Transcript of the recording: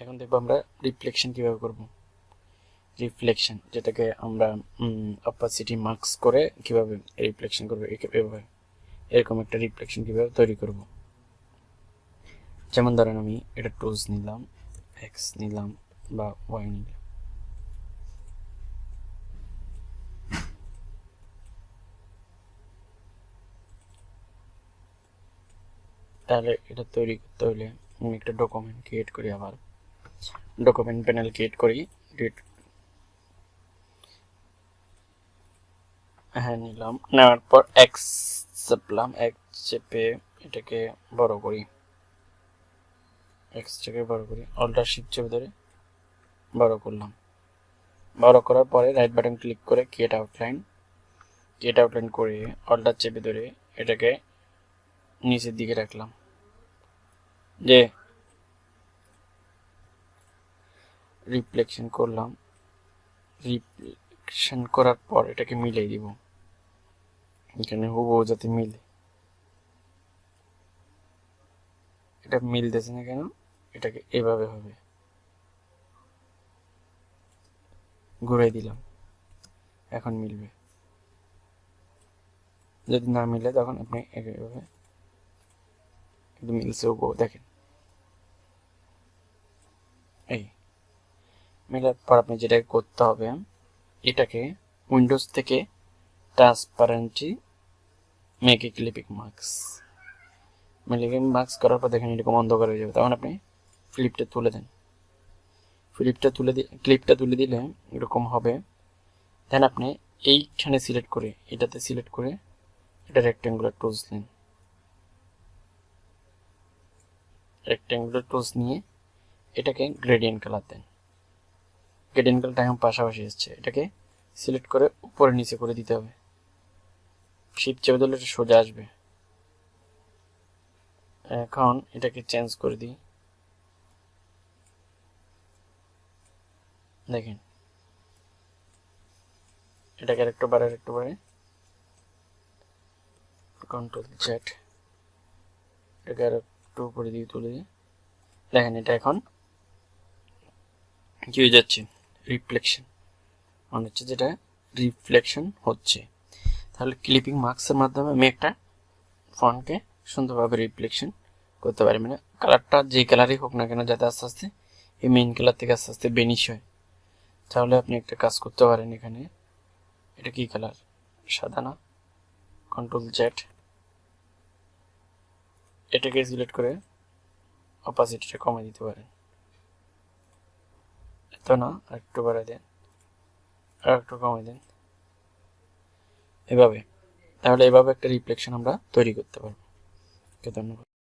এখন দেখব আমরা রিফ্লেকশন কীভাবে করব। রিফ্লেকশন যেটাকে আমরা অপাসিটি মার্কস করে কীভাবে রিফ্লেকশন করব এভাবে। এরকম একটা রিফ্লেকশন কীভাবে তৈরি করব। যেমন ধরেন আমি এটা টুলস নিলাম এক্স নিলাম বা ওয়াই নিলাম। তাহলে এটা তৈরি করতে হলে আমি একটা ডকুমেন্ট ক্রিয়েট করি আবার। ডকুমেন্ট প্যানেল ক্রিয়েট করি হ্যাঁ নিলাম। নেওয়ার পর এক্স চেপলাম। এক্স চেপে এটাকে বড় করি। এক্স চেপে বড় করি। অল্টার শিপ চেপে ধরে বড় করলাম। বড় করার পরে রাইট বাটন ক্লিক করে ক্রিয়েট আউটলাইন ক্রিয়েট আউটলাইন করে অল্টার চেপে ধরে এটাকে নিচের দিকে রাখলাম। যে রিফ্লেকশন করলাম। রিফ্লেকশন করার পর এটাকে মিলিয়ে দিব। এখানে হুবহু যাতে মিলে। এটা মিলতেছে না কেন? এটাকে এভাবে হবে। ঘুরাই দিলাম। এখন মিলবে। যদি না মিলে তখন আপনি এভাবে কিন্তু মিলছে ও দেখেন। এই। মিলার পর আপনি যেটা করতে হবে, এটাকে উইন্ডোজ থেকে transparency make clipping marks clipping marks করার পর দেখেন এরকম অন্ধকার হয়ে যাবে। তখন আপনি ফ্লিপটা তুলে দেন। ফ্লিপটা তুলে দিয়ে ক্লিপটা তুলে দিলে এরকম হবে। দেন আপনি এইখানে সিলেক্ট করে, এটাতে সিলেক্ট করে এটা রেক্টেঙ্গুলার টুলস নিন। রেক্টেঙ্গুলার টুলস নিয়ে এটাকে গ্রেডিয়েন্ট কালার দেন। গ্রেডিয়েন্ট কালারটা এখন পাশাপাশি এসছে। এটাকে সিলেক্ট করে উপরে নিচে করে দিতে হবে। শিপ চেপে দিলে এটা সোজা আসবে। এখন এটাকে চেঞ্জ করে দিই। দেখেন। এটাকে আরেকটু বাড়ে আরেকটু বাড়ে কন্ট্রোল চ্যাট এটাকে আর একটু উপরে দিয়ে তুলে দিই। দেখেন এটা এখন কি হয়ে যাচ্ছে? রিফ্লেকশন মানে হচ্ছে যেটা রিফ্লেকশন হচ্ছে। তাহলে ক্লিপিং মার্কসের মাধ্যমে আমি একটা ফন্টকে সুন্দরভাবে রিফ্লেকশন করতে পারি। মানে কালারটা যে কালারই হোক না কেন যাতে আস্তে আস্তে এই মেইন কালার থেকে আস্তে আস্তে বেনিশ হয়। তাহলে আপনি একটা কাজ করতে পারেন এখানে। এটা কি কালার সাদা না? কন্ট্রোল জেড এটাকে সিলেক্ট করে অপাসিটিটা কমে দিতে পারেন। এত না, একটু বাড়াই দেন। আর একটু কমাই দেন। এভাবে। তাহলে এভাবে একটা রিফ্লেকশন আমরা তৈরি করতে পারব। ধন্যবাদ।